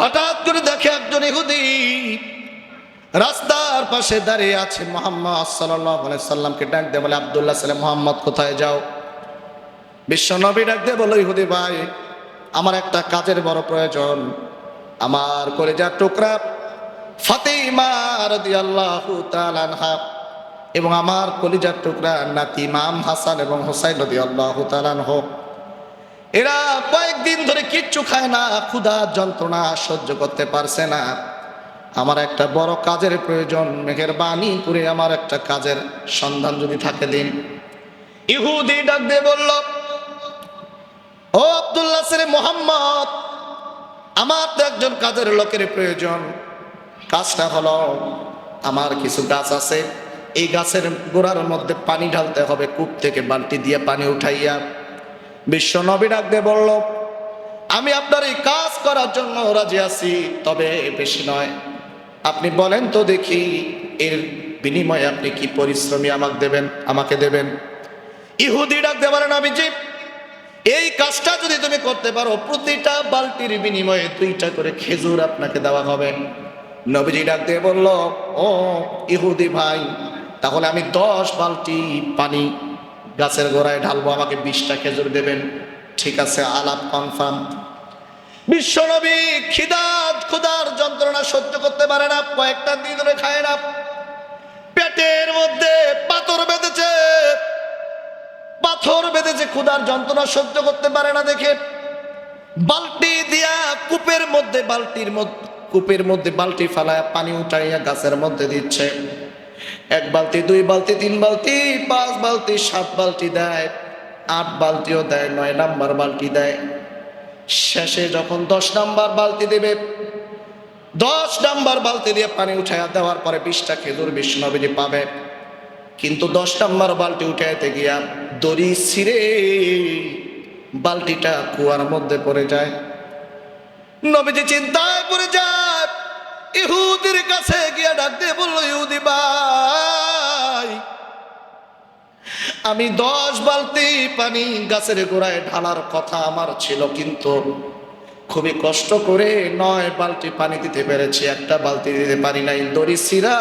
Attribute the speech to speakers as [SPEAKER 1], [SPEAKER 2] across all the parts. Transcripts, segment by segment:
[SPEAKER 1] হঠাৎ করে দেখে একজন ইহুদি রাস্তার পাশে দাঁড়িয়ে আছে, মোহাম্মদ সাল্লাহ সাল্লামকে ডাক দিয়ে বলে, আবদুল্লাহ সাল্লাম মোহাম্মদ, কোথায় যাও? বিশ্ব নবী ডাক দিয়ে বলো ইহুদি ভাই, আমার একটা কাজের বড় প্রয়োজন। আমার কলেজার টুকরা এবং আমার কলিজার টুকরা নাতি ইমাম হাসান এবং হোসাইন রাদিয়াল্লাহু তাআলা আনহু। এরা কয়েকদিন ধরে কিচ্ছু খায় না, ক্ষুধা যন্ত্রণা সহ্য করতে পারছে না। আমার একটা বড় কাজের প্রয়োজন মেঘের বাণী করে আমার একটা কাজের সন্ধান যদি থাকে দিন। ইহুদি ডাক দিয়ে বলল, ও আব্দুল্লাহ সেরে মোহাম্মদ, আমার তো একজন কাজের লোকের প্রয়োজন। কাজটা হলো, আমার কিছু গাছ আছে, এই গাছের গোড়ার মধ্যে পানি ঢালতে হবে, কূপ থেকে বালতি দিয়ে পানি উঠাইয়া। বিশ্ব নবী ডাক দিয়ে বলল, আমি আপনার এই কাজ করার জন্য রাজি আছি, তবে বেশি নয়। আপনি বলেন তো দেখি, এর বিনিময়ে আপনি কি পরিশ্রমী আমাকে দেবেন আমাকে দেবেন? ইহুদি ডাক দিয়ে বলেন আমি এই কাজটা যদি তুমি করতে পারো, প্রতিটা বালতির বিনিময়ে দুইটা করে খেজুর আপনাকে দেওয়া হবে। নবীজি ডাক দিয়ে বলল, ও ইহুদি ভাই, তাহলে আমি দশ বালতি পানি গাছের গোড়ায় ঢালবো, আমাকে বিশটা খেজুর দেবেন। ঠিক আছে, আলাপ কনফার্ম বিশ্বনবী খিদাত ক্ষুদার যন্ত্রণা সহ্য করতে পারে না, কয়েকটা দিন ধরে খায় না। পেটের মধ্যে পাথর বেঁধেছে। পাথর বেঁধেছে ক্ষুদার যন্ত্রণা সহ্য করতে পারে না দেখে। বালতি দিয়া কূপের মধ্যে, বালতির মধ্যে, কূপের মধ্যে বালতি ফালায় পানি উঠাইয়া গাছের মধ্যে দিচ্ছে। এক বালতি, দুই বালতি, তিন বালতি, পাঁচ বালতি, সাত বালতি দেয়, আট বালতিও দেয়, নয় নাম্বার বালতি দেয়। শেষে যখন দশ নাম্বার বালতি দেবে, দশ নাম্বার বালতি দিয়ে পানি উঠাইয়া দেওয়ার পরে বিশটা খেজুর বিষ্ণুনবীজি পাবে। কিন্তু দশ নাম্বার বালতি উঠাইতে গিয়া দড়ি ছিঁড়ে বালতিটা কুয়ার মধ্যে পড়ে যায়। নবীজি চিন্তায় পড়ে যায়, ইহুদির কাছে গিয়া ডাক দিয়ে বলল, ইহুদি ভাই আমি দশ বালতি পানি গাছের গোড়ায় ঢালার কথা আমার ছিল, কিন্তু খুবই কষ্ট করে নয় বালতি পানি দিতে পেরেছি, একটা বালতি দিতে পারি নাই। দড়ি সিরা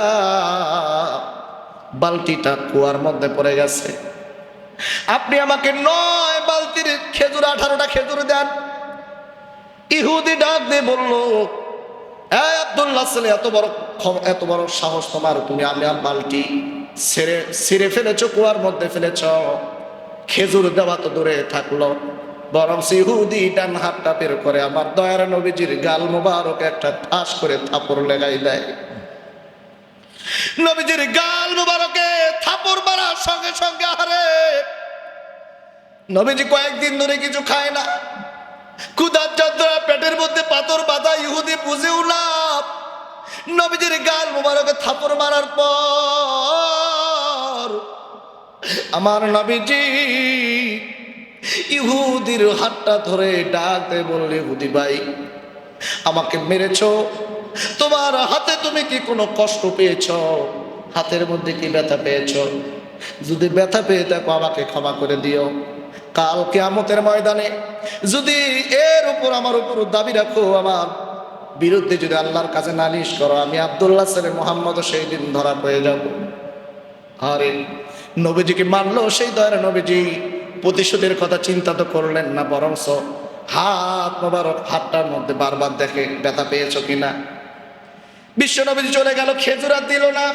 [SPEAKER 1] বালতিটা কুয়ার মধ্যে পড়ে গেছে। আপনি আমাকে নয় বালতির খেজুর, আঠারোটা খেজুর দেন। ইহুদি ডাক দিয়ে বলল আব্দুল্লাহ এত বড় এত বড় সাহস তোমার, তুমি আমি বালতি। ছেড়ে, ছিঁড়ে ফেলেছ, কুয়ার মধ্যে ফেলেছ। খেজুর দেওয়া তো দূরে থাকল। বরং ইহুদি ডান হাতটা বের করে আমার দয়ার নবীজির গাল মোবারক একটা ঠাস করে থাপড় লেগাই দেয়। নবীজির গাল মোবারকে থাপড় মারার সঙ্গে সঙ্গে আহারে, নবীজি কয়েকদিন ধরে কিছু খায় না। ক্ষুধার যন্ত্রণা, পেটের মধ্যে পাথর বাঁধা ইহুদি বুঝেও না। নবীজির গাল মোবারকে থাপড় মারার পর আমার নবীজি, ইহুদির হাতটা ধরে ডাকতে বললে ইহুদি ভাই, আমাকে মেরেছ। তোমার হাতে তুমি কি কোনো কষ্ট পেয়েছ? হাতের মধ্যে কি ব্যথা পেয়েছ? যদি ব্যথা পেয়ে থাকো, আমাকে ক্ষমা করে দিও। কাল কেয়ামতের ময়দানে যদি এর উপর, আমার উপর দাবি রাখো, আমার বিরুদ্ধে যদি আল্লাহর কাছে নালিশ করো, আমি আবদুল্লাহ সালে মোহাম্মদ সেই দিন ধরা পেয়ে যাব। আরে নবীজিকে মানলো সেই দয়ের নবীজি। প্রতিশোধের কথা চিন্তা তো করলেন না, বরংস হাত মোবারক, হাতটার মধ্যে বারবার দেখে ব্যথা পেয়েছ কিনা? বিশ্ব নবীজি চলে গেল, খেজুর দিল না।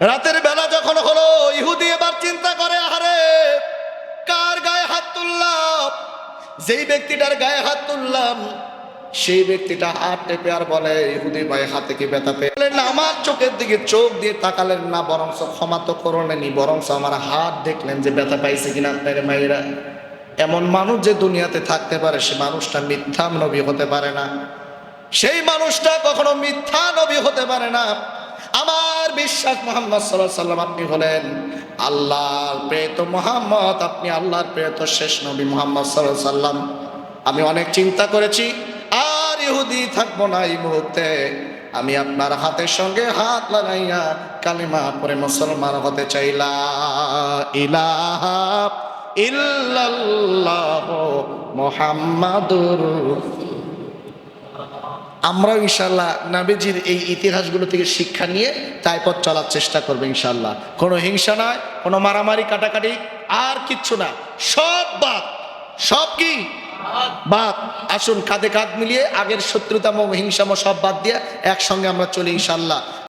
[SPEAKER 1] রাতের বেলা যখন হলো, ইহুদি এবার চিন্তা করে, আহারে, কার গায়ে হাত তুললাম? যেই ব্যক্তিটার গায়ে হাত তুললাম সেই ব্যক্তিটা হাত টেপে আর বলে, ইহুদি ভাই, হাতে কি ব্যথা পেয়ে না, আমার চোখের দিকে চোখ দিয়ে তাকালেন না, বরংস ক্ষমা তো করলেনি বরংস আমার হাত দেখলেন যে ব্যথা পাইছে কিনা আপনার মায়েরা। এমন মানুষ যে দুনিয়াতে থাকতে পারে, সে মানুষটা মিথ্যা নবী হতে পারে না। সেই মানুষটা কখনো মিথ্যা নবী হতে পারে না। আমার বিশ্বাস, মোহাম্মদ সাল্লাহ সাল্লাম আপনি হলেন আল্লাহর প্রেত মোহাম্মদ, আপনি আল্লাহর প্রেত শেষ নবী মোহাম্মদ সাল্লাহ সাল্লাম আমি অনেক চিন্তা করেছি। ইহুদি থাকব না এই মুহূর্তে, আমি আপনার হাতের সঙ্গে হাত লাগাইয়া কালিমা পরে মুসলমান হতে চাইলা ইলাহা ইল্লাল্লাহ মোহাম্মদুর আমরাও ইনশাল্লাহ নাবিজির এই ইতিহাসগুলো থেকে শিক্ষা নিয়ে তাই পথ চলার চেষ্টা করব ইনশাল্লাহ কোনো হিংসা নয় কোনো মারামারি, কাটাকাটি, আর কিচ্ছু না। সব বাদ। সব কি? বাদ আসুন কাঁধে কাঁধ মিলিয়ে আগের শত্রুতাম হিংসাম সব বাদ দিয়ে একসঙ্গে আমরা চলি ইনশাল্লাহ